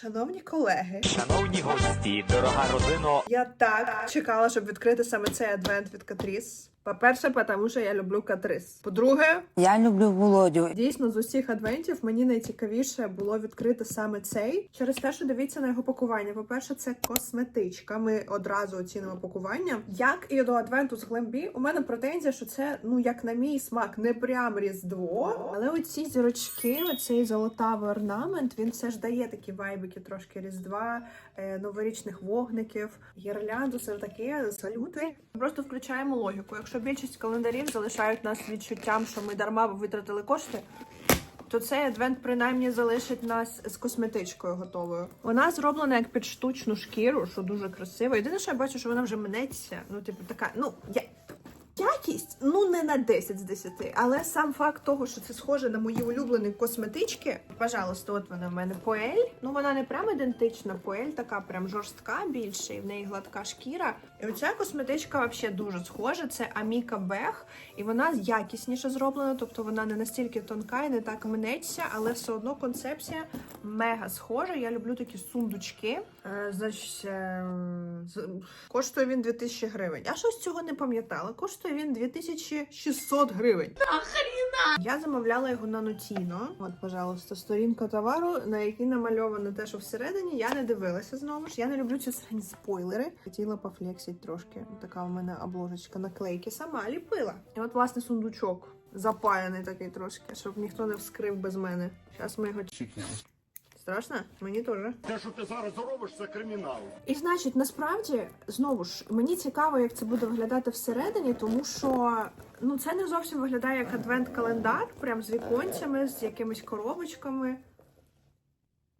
Шановні колеги, Шановні гості, дорога родино, я так чекала, щоб відкрити саме цей адвент від Катріс. По-перше, тому що я люблю Катріс. По-друге, Я люблю Володю. дійсно з усіх адвентів мені найцікавіше було відкрити саме цей через те, що дивіться на його пакування. По-перше, це косметичка. Ми одразу оцінимо пакування. Як і до адвенту з Глембі, у мене претензія, що це ну як на мій смак, не прям різдво. Але оці зірочки, оцей золотавий орнамент, він все ж дає такі вайбики трошки різдва, е, новорічних вогників, гірлянду, все таке, салюти. Просто включаємо логіку. Якщо більшість календарів залишають нас відчуттям, що ми дарма витратили кошти. То цей адвент принаймні залишить нас з косметичкою готовою. Вона зроблена як під штучну шкіру, що дуже красиво. Єдине, що я бачу, що вона вже мнеться. Ну, типу, така, ну я. Якість, ну не на 10 з 10, але сам факт того, що це схоже на мої улюблені косметички. Пожалуйста, от вона в мене поель. Ну вона не прям ідентична. Поель така прям жорстка більше, і в неї гладка шкіра. І оця косметичка взагалі дуже схожа. Це Аміка Бех, і вона якісніше зроблена, тобто вона не настільки тонка і не так мнеться, але все одно концепція мега схожа. Я люблю такі сундучки. Е, значить, е, коштує він 2000 гривень. Я щось цього не пам'ятала. Коштує він 2600 гривень. Я замовляла його на Нотіно. От, пожалуйста, сторінка товару, на якій намальовано те, що всередині. Я не дивилася знову ж. Я не люблю ці срані спойлери. Хотіла пофлексити трошки. Така у мене обложечка наклейки. Сама ліпила. І от, власне, сундучок. Запаяний такий трошки, щоб ніхто не вскрив без мене. Зараз ми його Страшно? Мені теж. Те, що ти зараз робиш, це кримінал. І значить, насправді, знову ж, мені цікаво, як це буде виглядати всередині, тому що ну це не зовсім виглядає як адвент-календар, прям з віконцями, з якимись коробочками.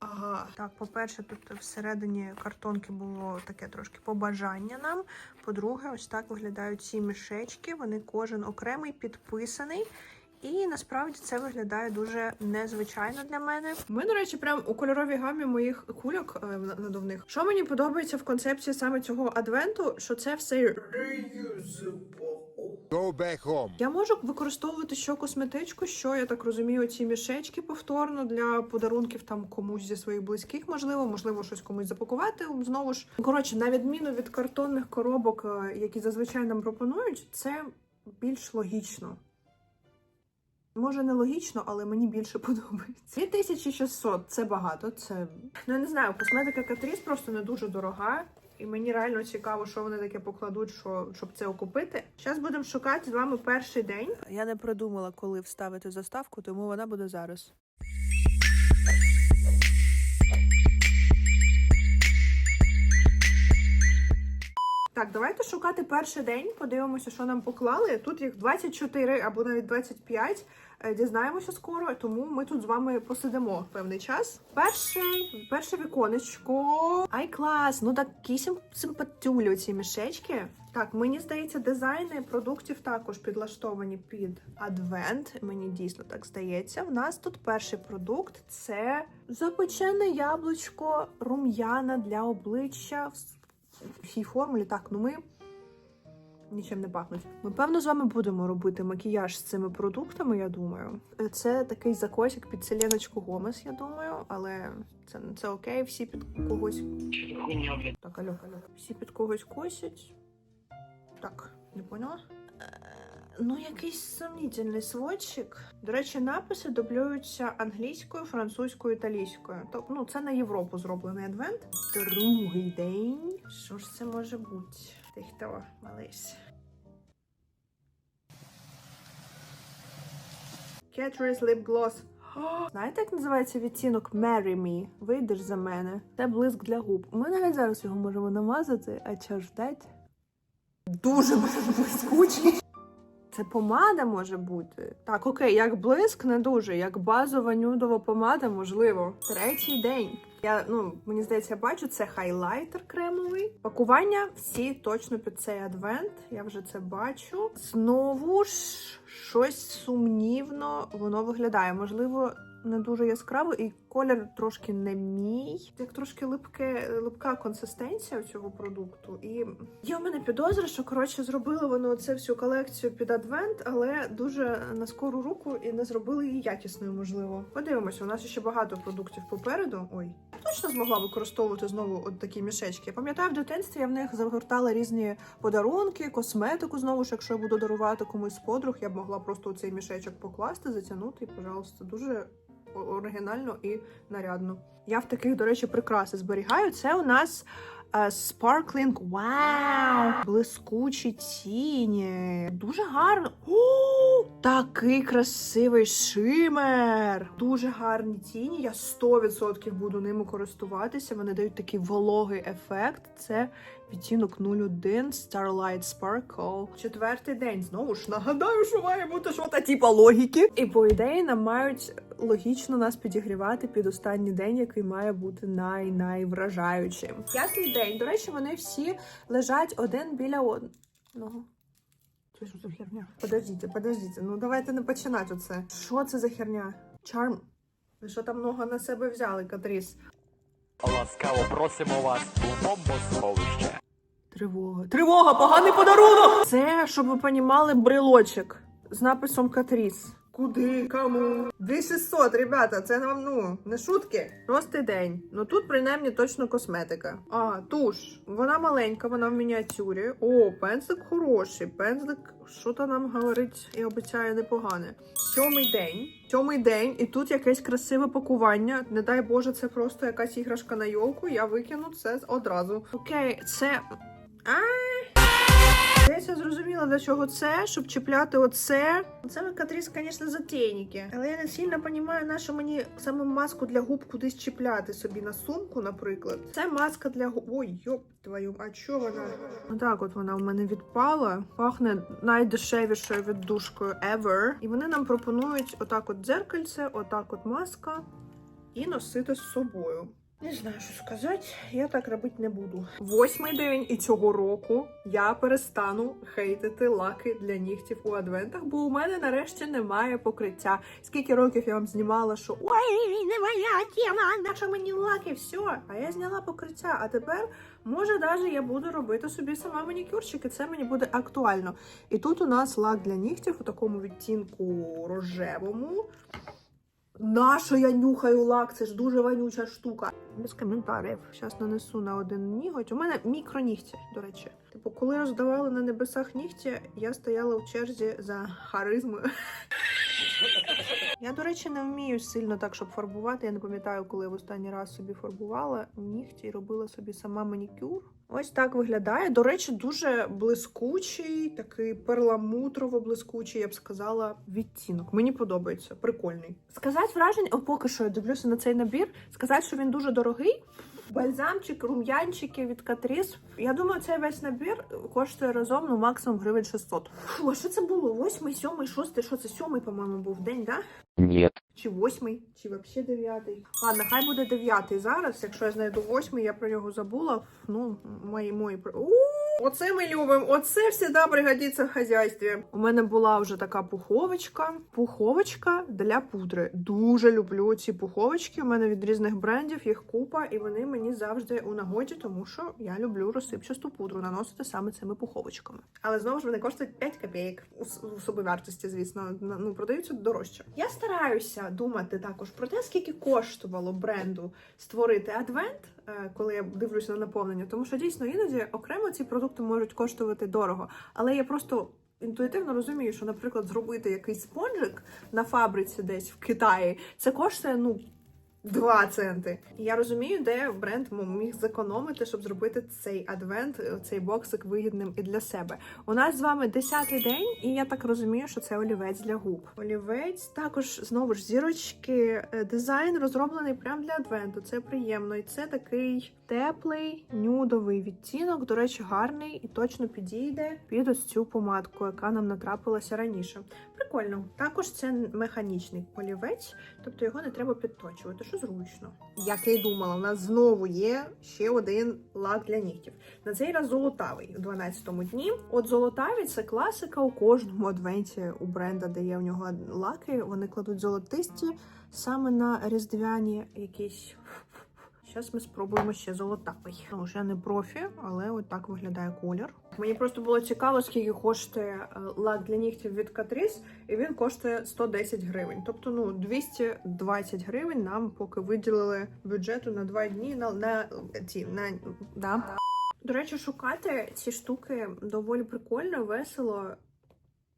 Ага, так, по-перше, тут всередині картонки було таке трошки побажання нам. По-друге, ось так виглядають ці мішечки. Вони кожен окремий підписаний. І насправді це виглядає дуже незвичайно для мене. Ми, до речі, прям у кольоровій гамі моїх кульок е, надувних. Що мені подобається в концепції саме цього адвенту, що це все. Go back home. Я можу використовувати що косметичку, що я так розумію, ці мішечки повторно для подарунків там комусь зі своїх близьких, можливо, можливо, щось комусь запакувати. Знову ж коротше, на відміну від картонних коробок, е, які зазвичай нам пропонують, це більш логічно. Може, нелогічно, але мені більше подобається. 2600 це багато. Це ну я не знаю, косметика Катріс просто не дуже дорога. І мені реально цікаво, що вони таке покладуть, що, щоб це окупити. Зараз будемо шукати з вами перший день. Я не придумала, коли вставити заставку, тому вона буде зараз. Так, давайте шукати перший день. Подивимося, що нам поклали. Тут їх 24 або навіть 25. Е, Дізнаємося скоро, тому ми тут з вами посидимо певний час. Перше, перше віконечко. Ай, клас! Ну такі сим- симпатюлі ці мішечки. Так, мені здається, дизайни продуктів також підлаштовані під адвент. Мені дійсно так здається. В нас тут перший продукт це запечене яблучко рум'яна для обличчя в цій формулі. Так, ну ми нічим не пахнуть. Ми певно з вами будемо робити макіяж з цими продуктами. Я думаю, це такий закосик під Селеночку Гомес, я думаю, але це, це окей, всі під когось. Так, алло, алло. Всі під когось косять. Так, не поняла? Ну, якийсь сумнітельний сводчик. До речі, написи дублюються англійською, французькою, італійською. Тобто, ну, це на Європу зроблений адвент. Другий день. Що ж це може бути? Ти хто, малиш? Catrice Lip Gloss. Знаєте, як називається відтінок Marry Me? Вийдеш за мене. Це блиск для губ. Ми навіть зараз його можемо намазати, а чого ждать? Дуже блискучий. Це помада може бути. Так, окей, як блиск не дуже, як базова нюдова помада, можливо. Третій день. Я ну мені здається, я бачу це хайлайтер кремовий. Пакування всі точно під цей адвент. Я вже це бачу. Знову ж щось сумнівно воно виглядає. Можливо, не дуже яскраво, і колір трошки не мій. Як трошки липке, липка консистенція цього продукту. І є у мене підозра, що коротше зробили вони оце всю колекцію під адвент, але дуже на скору руку і не зробили її якісною, можливо. Подивимося, у нас ще багато продуктів попереду. Ой. точно змогла використовувати знову от такі мішечки. Я пам'ятаю, в дитинстві я в них загортала різні подарунки, косметику. Знову ж, якщо я буду дарувати комусь з подруг, я б могла просто у цей мішечок покласти, затягнути і, пожалуйста, дуже оригінально і нарядно. Я в таких, до речі, прикраси зберігаю. Це у нас е, Sparkling Вау! Блискучі тіні. Дуже гарно. О, такий красивий шимер. Дуже гарні тіні. Я 100% буду ними користуватися. Вони дають такий вологий ефект. Це відтінок 01 Starlight Sparkle. Четвертий день. Знову ж нагадаю, що має бути щось типа логіки. І по ідеї нам мають логічно нас підігрівати під останній день, який має бути най-найвражаючим. П'ятий день. До речі, вони всі лежать один біля одного. Це що за херня? Подождіть, подождіть. Ну давайте не починати оце. Що це за херня? Чарм. Ви що там много на себе взяли, Катріс? Ласкаво просимо вас у бомбосховище. Тривога. Тривога! Поганий подарунок! Це, щоб ви понімали, брелочок з написом Катріс. Куди? Кому? 2600, ребята, це нам ну не шутки. Шостий день. Ну тут принаймні точно косметика. А, туш. Вона маленька, вона в мініатюрі. О, пензлик хороший. Пензлик, що то нам говорить і обіцяє непогане. Сьомий день. Сьомий день, і тут якесь красиве пакування. Не дай Боже, це просто якась іграшка на йолку. Я викину це одразу. Окей, це. Десь я зрозуміла, для чого це, щоб чіпляти оце. Це Катріс, звісно, затейники. Але я не сильно розумію, на що мені саме маску для губ кудись чіпляти собі на сумку, наприклад. Це маска для губ. Ой, йоп твою, а чого вона? Отак от вона в мене відпала. Пахне найдешевішою віддушкою ever. І вони нам пропонують отак от дзеркальце, отак от маска і носити з собою. Не знаю, що сказати, я так робити не буду. Восьмий день і цього року я перестану хейтити лаки для нігтів у адвентах, бо у мене нарешті немає покриття. Скільки років я вам знімала, що ой, не моя тема, наша мені лаки, все. А я зняла покриття. А тепер, може, навіть я буду робити собі сама манікюрчик, і це мені буде актуально. І тут у нас лак для нігтів у такому відтінку рожевому. Нащо я нюхаю лак? Це ж дуже вонюча штука. Без коментарів. Зараз нанесу на один ніготь. У мене мікронігті, до речі. Типу, коли роздавали на небесах нігті, я стояла в черзі за харизмою. Я, до речі, не вмію сильно так, щоб фарбувати. Я не пам'ятаю, коли я в останній раз собі фарбувала нігті і робила собі сама манікюр. Ось так виглядає. До речі, дуже блискучий, такий перламутрово блискучий, я б сказала, відтінок. Мені подобається, прикольний. Сказати враження, о, поки що я дивлюся на цей набір. Сказати, що він дуже дорогий. Бальзамчик, рум'янчики від Катріс. Я думаю, цей весь набір коштує разом ну максимум гривень 600. Фу, а що це було? Восьмий, сьомий, шостий, що це сьомий, по-моєму, був день, да? Ні. Чи восьмий, чи взагалі дев'ятий. Ладно, хай буде дев'ятий зараз. Якщо я знайду восьмий, я про нього забула. Ну, мої мої про- У, Оце ми любимо. Оце завжди пригодиться в хазяйстві. У мене була вже така пуховочка. Пуховочка для пудри. Дуже люблю ці пуховочки. У мене від різних брендів їх купа, і вони мені завжди у нагоді, тому що я люблю розсипчасту пудру наносити саме цими пуховочками. Але знову ж вони коштують 5 копійок у, собівартості, звісно. Ну продаються дорожче. Я стараюся думати також про те, скільки коштувало бренду створити адвент, коли я дивлюся на наповнення, тому що дійсно іноді окремо ці продукти можуть коштувати дорого, але я просто. Інтуїтивно розумію, що, наприклад, зробити якийсь спонжик на фабриці десь в Китаї, це коштує ну 2 центи. Я розумію, де бренд міг зекономити, щоб зробити цей адвент, е, цей боксик вигідним і для себе. У нас з вами 10-й день, і я так розумію, що це олівець для губ. Олівець також знову ж зірочки. Е, Дизайн розроблений прямо для адвенту. Це приємно. І це такий теплий нюдовий відтінок. До речі, гарний і точно підійде під ось цю помадку, яка нам натрапилася раніше. Прикольно. Також це механічний олівець, тобто його не треба підточувати, що зручно. Як я й думала, у нас знову є ще один лак для нігтів. На цей раз золотавий у 12-му дні. От золотаві це класика у кожному адвенті у бренда, де є в нього лаки. Вони кладуть золотисті саме на різдвяні якісь. Зараз ми спробуємо ще золотавий. Ну, я не профі, але от так виглядає колір. Мені просто було цікаво, скільки коштує е, лак для нігтів від Catrice, і він коштує 110 гривень. Тобто, ну 220 гривень нам поки виділили бюджету на два дні на, на ці на да. До речі, шукати ці штуки доволі прикольно, весело.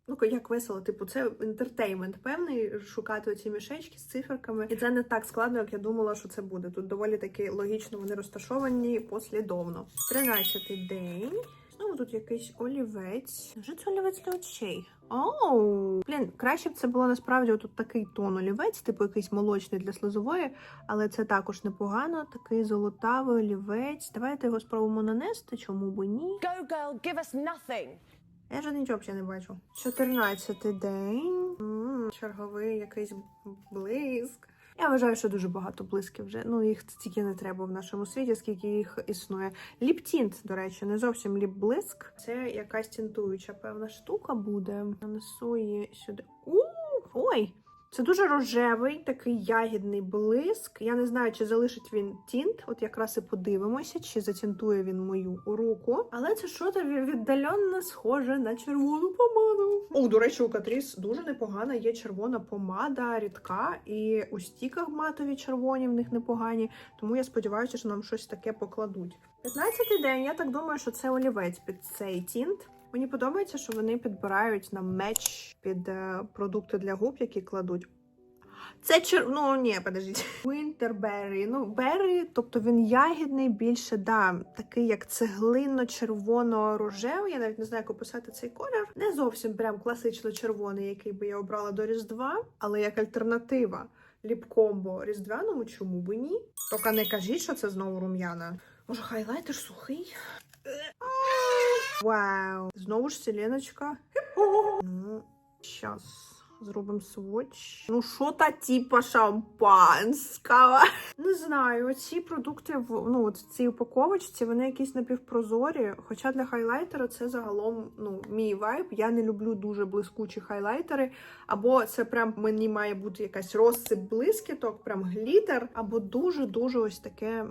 Ну, як весело, типу, це інтертеймент певний шукати ці мішечки з циферками. І це не так складно, як я думала, що це буде. Тут доволі таки логічно вони розташовані послідовно. Тринадцятий день. Знову тут якийсь олівець. Вже це олівець для очей. Оу, блін, краще б це було насправді тут такий тон олівець, типу якийсь молочний для слизової, але це також непогано. Такий золотавий олівець. Давайте його спробуємо нанести, чому б ні. Go, girl, give us nothing. Я вже нічого не бачу. 14 день. М, черговий якийсь блиск. Я вважаю, що дуже багато блисків вже. Ну, їх тільки не треба в нашому світі, скільки їх існує. Ліптінт, до речі, не зовсім ліп-блиск. Це якась тінтуюча певна штука буде. Нанесу її сюди. У, ой! Це дуже рожевий, такий ягідний блиск. Я не знаю, чи залишить він тінт. От якраз і подивимося, чи затінтує він мою руку. Але це що то віддаленно схоже на червону помаду. О, до речі, у Катріс дуже непогана є червона помада, рідка, і у стіках матові червоні в них непогані. Тому я сподіваюся, що нам щось таке покладуть. 15-й день. Я так думаю, що це олівець під цей тінт. Мені подобається, що вони підбирають на меч під е, продукти для губ, які кладуть. Це чер... Ну, ні, подождіть. Winterberry. Ну, берry, тобто він ягідний, більше, да, такий як цеглино-червоно-рожевий. Я навіть не знаю, як описати цей колір. Не зовсім прям класично червоний, який би я обрала до Різдва, але як альтернатива ліп-комбо різдвяному, чому би ні? Тільки не кажіть, що це знову рум'яна. Може, хайлайтер сухий? Вау! Знову ж селеночка. Ну, щас зробимо сводч. Ну, що та типа шампанського? Не знаю, оці продукти в ну, от в цій упаковочці, вони якісь напівпрозорі. Хоча для хайлайтера це загалом ну, мій вайб. Я не люблю дуже блискучі хайлайтери. Або це прям мені має бути якась розсип блискіток, прям глітер, або дуже-дуже ось таке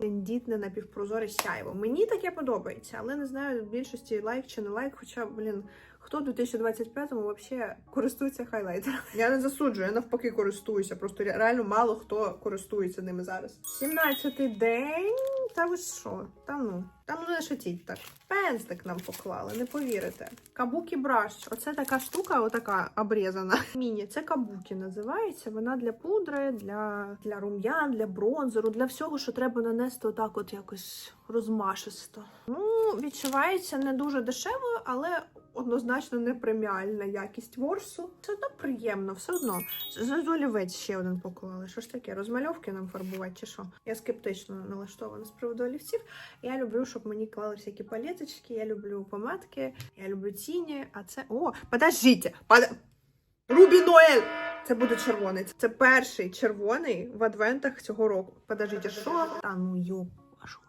тендітне напівпрозоре сяйво. Мені таке подобається, але не знаю в більшості лайк чи не лайк. Хоча, блін, хто в 2025-му взагалі користується хайлайтером? Я не засуджую, я навпаки користуюся. Просто реально мало хто користується ними зараз. 17-й день. Та ви що? Та ну. Там не шатіть так. Пензлик нам поклали, не повірите. Кабукі браш. Оце така штука, отака обрізана. Міні. Це кабукі називається. Вона для пудри, для, для рум'ян, для бронзеру, для всього, що треба нанести отак, от якось розмашисто. Ну, відчувається не дуже дешево, але однозначно не преміальна якість ворсу. Все одно приємно, все одно. З олівець ще один поклали. Що ж таке? Розмальовки нам фарбувати чи що? Я скептично налаштована з приводу олівців. Я люблю, щоб мені клали всякі палеточки, я люблю помадки, я люблю тіні, а це. О, подождіть! Под... Рубі Ноель! Це буде червоний. Це перший червоний в адвентах цього року. Подождіть, що? Та ну йоп, вашу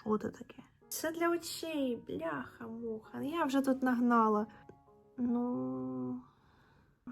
що це таке? Це для очей, бляха, муха. Я вже тут нагнала. Ну,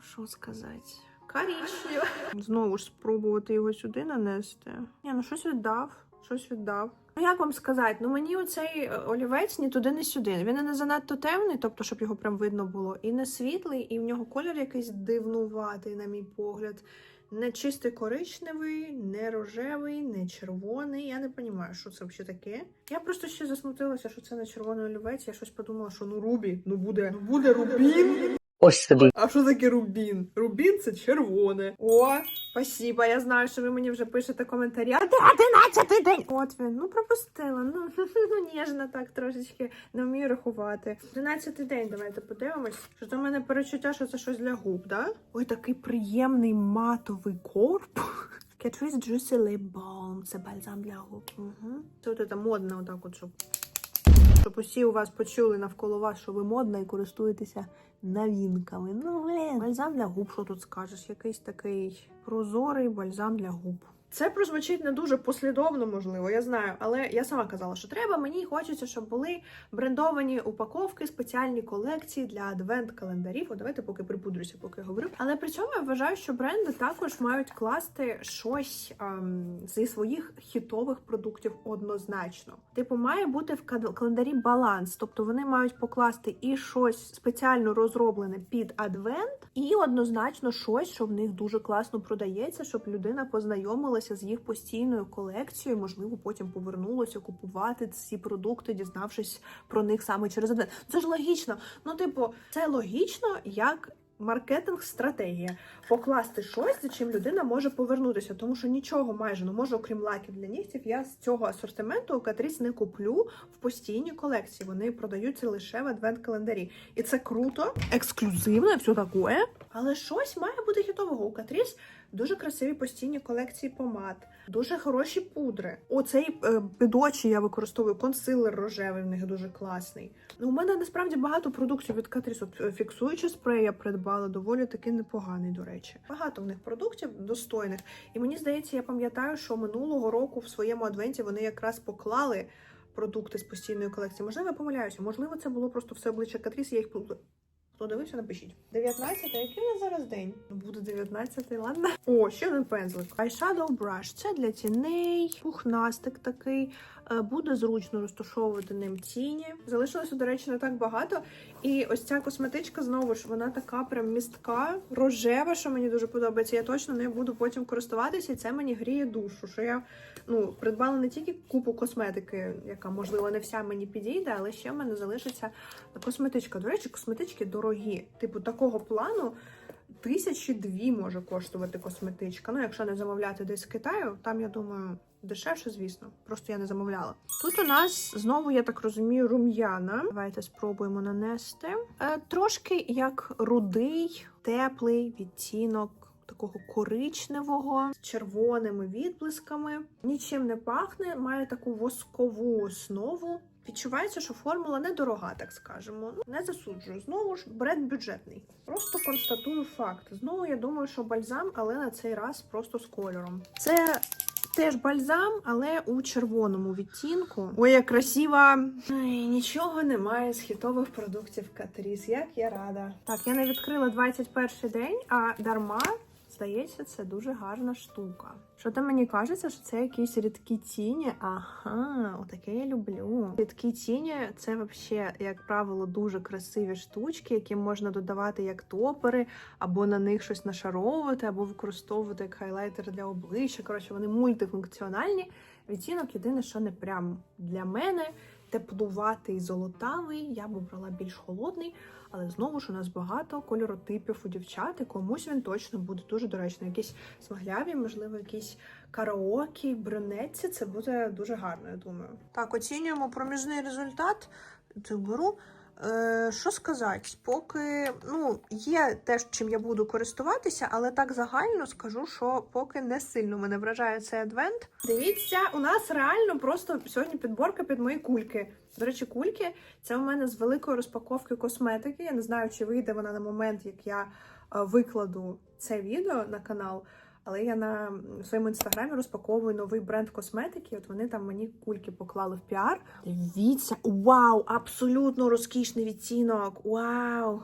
що сказати? Коричнево. Знову ж спробувати його сюди нанести. Ні, ну щось віддав, щось віддав. Ну як вам сказати? Ну мені оцей е, олівець ні туди, ні сюди. Він не занадто темний, тобто, щоб його прям видно було, і не світлий, і в нього колір якийсь дивнуватий, на мій погляд. Не чистий коричневий, не рожевий, не червоний. Я не розумію, що це взагалі таке. Я просто ще засмутилася, що це не червоний олівець. Я щось подумала, що ну Рубі, ну буде, ну буде Рубін. Ось тобі. А що таке рубін? Рубін це червоне. О, спасибо. Я знаю, що ви мені вже пишете коментарі. А де 11 день? От він. Ну пропустила. Ну, ну ніжно так трошечки не вмію рахувати. 11 день, давайте подивимось. Що то мене перечуття, що це щось для губ, да? Ой, такий приємний матовий корп. Catrice Juicy Lip Balm. Це бальзам для губ. Угу. Це от це модно, отак от, щоб щоб усі у вас почули навколо вас, що ви модна і користуєтеся новинками. Ну, блін, бальзам для губ, що тут скажеш? Якийсь такий прозорий бальзам для губ. Це прозвучить не дуже послідовно, можливо, я знаю, але я сама казала, що треба. Мені хочеться, щоб були брендовані упаковки, спеціальні колекції для адвент-календарів. О, давайте поки припудрюся, поки я говорю. Але при цьому я вважаю, що бренди також мають класти щось ем, зі своїх хітових продуктів однозначно. Типу, має бути в календарі баланс, тобто вони мають покласти і щось спеціально розроблене під адвент, і однозначно щось, що в них дуже класно продається, щоб людина познайомилася з їх постійною колекцією, можливо, потім повернулася купувати ці продукти, дізнавшись про них саме через адвент. Це ж логічно. Ну, типу, це логічно як. Маркетинг-стратегія покласти щось, за чим людина може повернутися, тому що нічого майже ну може, окрім лаків для нігтів, я з цього асортименту Катріс не куплю в постійній колекції. Вони продаються лише в адвент-календарі, і це круто, ексклюзивно, все таке. Але щось має бути хітового. У Катріс дуже красиві постійні колекції помад, дуже хороші пудри. Оцей е, під очі я використовую консилер рожевий, в них дуже класний. Ну, у мене насправді багато продуктів від Катріс. От е, фіксуючи спрей я придбала доволі таки непоганий, до речі. Багато в них продуктів достойних. І мені здається, я пам'ятаю, що минулого року в своєму адвенті вони якраз поклали продукти з постійної колекції. Можливо, я помиляюся. Можливо, це було просто все обличчя Катріс, я їх. Хто дивився, напишіть. 19 який у нас зараз день? Буде 19 ладно. О, ще один пензлик. Eyeshadow Brush. Це для тіней, пухнастик такий. Е, Буде зручно розташовувати ним тіні. Залишилося, до речі, не так багато. І ось ця косметичка знову ж вона така прям містка, рожева, що мені дуже подобається. Я точно не буду потім користуватися, це мені гріє душу. Що я ну придбала не тільки купу косметики, яка можливо не вся мені підійде, але ще в мене залишиться косметичка. До речі, косметички дорогі. Типу такого плану. Тисячі дві може коштувати косметичка. Ну, якщо не замовляти десь з Китаю, там я думаю дешевше, звісно. Просто я не замовляла. Тут у нас знову, я так розумію, рум'яна. Давайте спробуємо нанести. Е, трошки як рудий, теплий відтінок. Такого коричневого з червоними відблисками. Нічим не пахне, має таку воскову основу. Відчувається, що формула недорога, так скажемо. Ну, не засуджую. Знову ж бренд бюджетний. Просто констатую факт. Знову я думаю, що бальзам, але на цей раз просто з кольором. Це теж бальзам, але у червоному відтінку. Ой, як красива! Ай, нічого немає з хітових продуктів Катріс. Як я рада. Так, я не відкрила 21 день, а дарма. Здається, це дуже гарна штука. Що там мені кажеться, що це якісь рідкі тіні. Ага, отаке я люблю. Рідкі тіні це взагалі, як правило, дуже красиві штучки, які можна додавати як топери, або на них щось нашаровувати, або використовувати як хайлайтер для обличчя. Коротше, вони мультифункціональні. Відтінок єдине, що не прям для мене. Теплуватий золотавий, я б обрала більш холодний, але знову ж у нас багато кольоротипів у дівчат, і комусь він точно буде дуже доречно. Якісь смагляві, можливо, якісь караокі, брюнетці. Це буде дуже гарно, я думаю. Так, оцінюємо проміжний результат. Це беру. Е, що сказати, поки ну є те, чим я буду користуватися, але так загально скажу, що поки не сильно мене вражає цей адвент. Дивіться, у нас реально просто сьогодні підборка під мої кульки. До речі, кульки це у мене з великої розпаковки косметики. Я не знаю, чи вийде вона на момент, як я е, викладу це відео на канал. Але я на своєму інстаграмі розпаковую новий бренд косметики. От вони там мені кульки поклали в піар. Дивіться, вау! Абсолютно розкішний відтінок! Вау!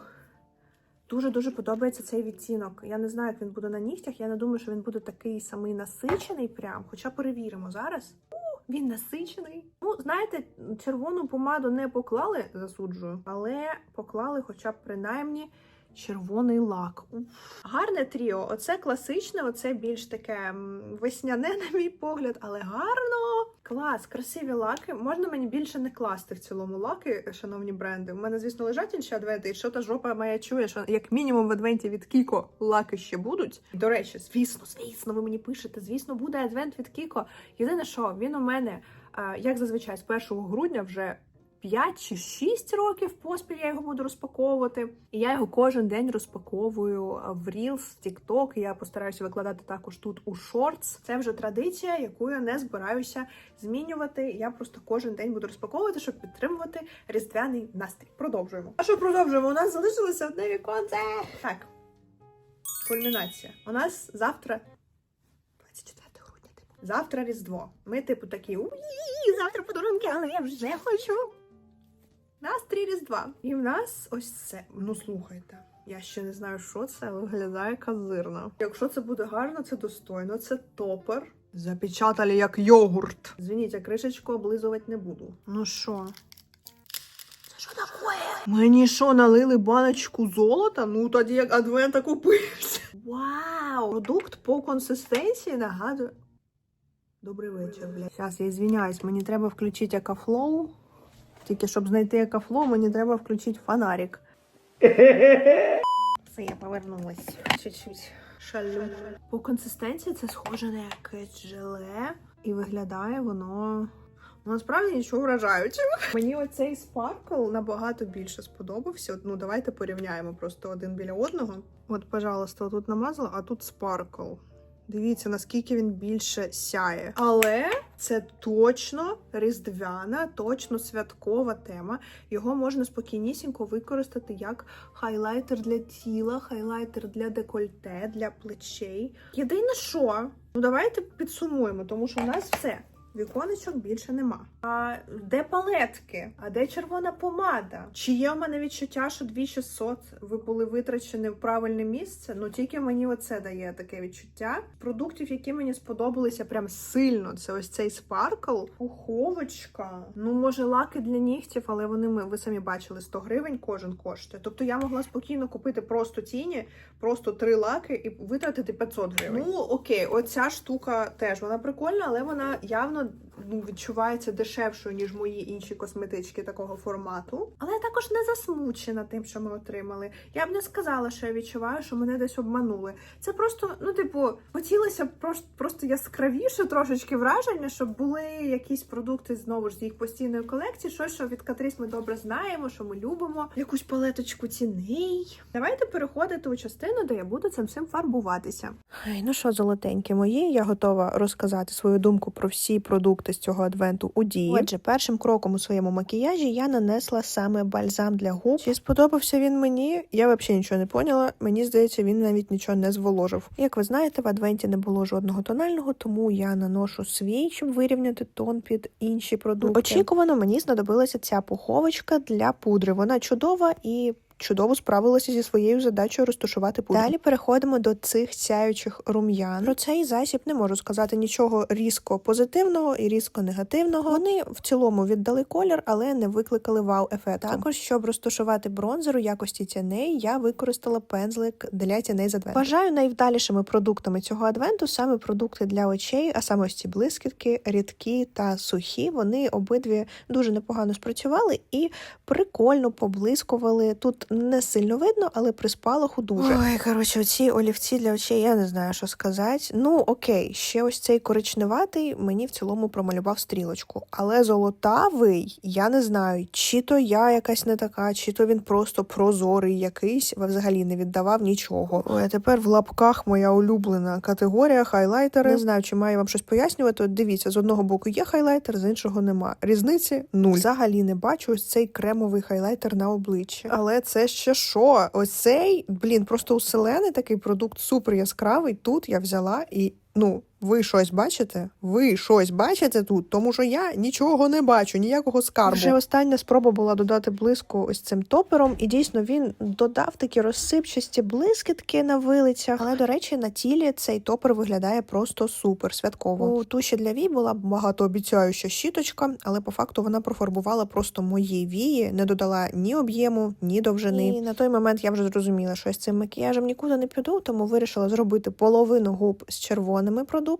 Дуже дуже подобається цей відтінок. Я не знаю, як він буде на нігтях. Я не думаю, що він буде такий самий насичений, прям. Хоча перевіримо зараз. У, він насичений. Ну, знаєте, червону помаду не поклали, засуджую, але поклали, хоча б принаймні. Червоний лак. Уф. Гарне тріо. Оце класичне, оце більш таке весняне, на мій погляд, але гарно. Клас, красиві лаки. Можна мені більше не класти в цілому лаки, шановні бренди. У мене, звісно, лежать інші адвенти, і що та жопа моя чує, що як мінімум в адвенті від Кіко лаки ще будуть. До речі, звісно, звісно, ви мені пишете. Звісно, буде адвент від Кіко. Єдине, що він у мене, е, як зазвичай, з 1 грудня вже. 5 чи 6 років поспіль я його буду розпаковувати. І я його кожен день розпаковую в Reels, в TikTok. Я постараюся викладати також тут у Shorts. Це вже традиція, яку я не збираюся змінювати. Я просто кожен день буду розпаковувати, щоб підтримувати різдвяний настрій. Продовжуємо. А що продовжуємо? У нас залишилося одне віконце. Так, кульмінація. У нас завтра 24 грудня, типу. Завтра Різдво. Ми, типу, такі уї, завтра подарунки, але я вже хочу. Настрій Різдва. І в нас ось це. Ну слухайте. Я ще не знаю, що це, виглядає казирно. Якщо це буде гарно, це достойно. Це топер. Запечатали як йогурт. Звініть, я кришечку облизувати не буду. Ну що? Це що таке? Мені що, налили баночку золота? Ну тоді як адвента купився. Вау! Продукт по консистенції нагадує. Добрий вечір, блядь. Зараз я звиняюсь, мені треба включити екафлоу. Тільки щоб знайти екафлоу, мені треба включити фонарик. Все, я повернулась. Чуть-чуть. Шалю. По консистенції це схоже на якесь желе. І виглядає воно. Ну, насправді нічого вражаючого. Мені оцей спаркл набагато більше сподобався. Ну, давайте порівняємо просто один біля одного. От, пожалуйста, тут намазала, а тут спаркл. Дивіться, наскільки він більше сяє. Але це точно різдвяна, точно святкова тема. Його можна спокійнісінько використати як хайлайтер для тіла, хайлайтер для декольте, для плечей. Єдине, що ну давайте підсумуємо, тому що у нас все. Віконечок більше нема. А де палетки? А де червона помада? Чи є у мене відчуття, що 2600 ви були витрачені в правильне місце? Ну тільки мені оце дає таке відчуття. Продуктів, які мені сподобалися прям сильно, це ось цей спаркл, пуховочка. Ну, може, лаки для нігтів, але вони ми ви самі бачили 100 гривень кожен коштує. Тобто я могла спокійно купити просто тіні, просто три лаки і витратити 500 гривень. Ну окей, оця штука теж вона прикольна, але вона явно ну, відчувається дешевшою, ніж мої інші косметички такого формату. Але я також не засмучена тим, що ми отримали. Я б не сказала, що я відчуваю, що мене десь обманули. Це просто, ну, типу, хотілося б просто, просто яскравіше трошечки враження, щоб були якісь продукти знову ж з їх постійної колекції. Щось, що від Катріс ми добре знаємо, що ми любимо. Якусь палеточку ціней. Давайте переходити у частину, де я буду цим всім фарбуватися. Ай, ну що, золотенькі мої, я готова розказати свою думку про всі продукти з цього адвенту у дії. Отже, першим кроком у своєму макіяжі я нанесла саме бальзам для губ. Чи сподобався він мені? Я взагалі нічого не поняла. Мені здається, він навіть нічого не зволожив. Як ви знаєте, в адвенті не було жодного тонального, тому я наношу свій, щоб вирівняти тон під інші продукти. Очікувано мені знадобилася ця пуховочка для пудри. Вона чудова і. Чудово справилася зі своєю задачею розташувати пудру. Далі переходимо до цих сяючих рум'ян. Про цей засіб не можу сказати нічого різко позитивного і різко негативного. Вони в цілому віддали колір, але не викликали вау-ефекту. Також, щоб розташувати бронзер у якості тіней, я використала пензлик для тіней з адвенту. Вважаю найвдалішими продуктами цього адвенту саме продукти для очей, а саме ось ці блискітки, рідкі та сухі. Вони обидві дуже непогано спрацювали і прикольно поблискували. Тут не сильно видно, але при спалаху дуже. Ой, коротше, оці олівці для очей, я не знаю, що сказати. Ну, окей, ще ось цей коричневатий мені в цілому промалював стрілочку. Але золотавий, я не знаю, чи то я якась не така, чи то він просто прозорий якийсь, взагалі не віддавав нічого. Ой, а тепер в лапках моя улюблена категорія хайлайтери. Не знаю, чи маю вам щось пояснювати. От дивіться, з одного боку є хайлайтер, з іншого нема. Різниці нуль. Взагалі не бачу ось цей кремовий хайлайтер на обличчі. Але це ще що? Оцей, блін, просто уселений такий продукт супер яскравий. Тут я взяла і. Ну, ви щось бачите? Ви щось бачите тут? Тому що я нічого не бачу, ніякого скарбу. Вже остання спроба була додати блиску ось цим топером, і дійсно він додав такі розсипчасті блискітки на вилицях. Але, до речі, на тілі цей топер виглядає просто супер святково. У туші для вій була багатообіцяюча щіточка, але по факту вона профарбувала просто мої вії, не додала ні об'єму, ні довжини. І на той момент я вже зрозуміла, що я з цим макіяжем нікуди не піду, тому вирішила зробити половину губ з червоними продуктами,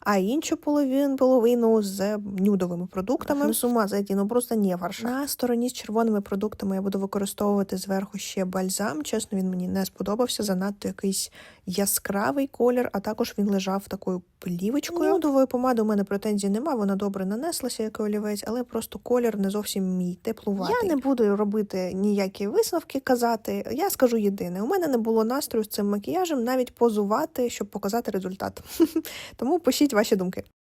а іншу половину половину з нюдовими продуктами. Ну, з ума зайти, ну просто не варша. На стороні з червоними продуктами я буду використовувати зверху ще бальзам. Чесно, він мені не сподобався. Занадто якийсь яскравий колір, а також він лежав такою плівочкою. Нудової помади у мене претензій нема. Вона добре нанеслася, як і олівець, але просто колір не зовсім мій теплуватий. Я не буду робити ніякі висновки казати. Я скажу єдине: у мене не було настрою з цим макіяжем навіть позувати, щоб показати результат. Тому пишіть ваші думки.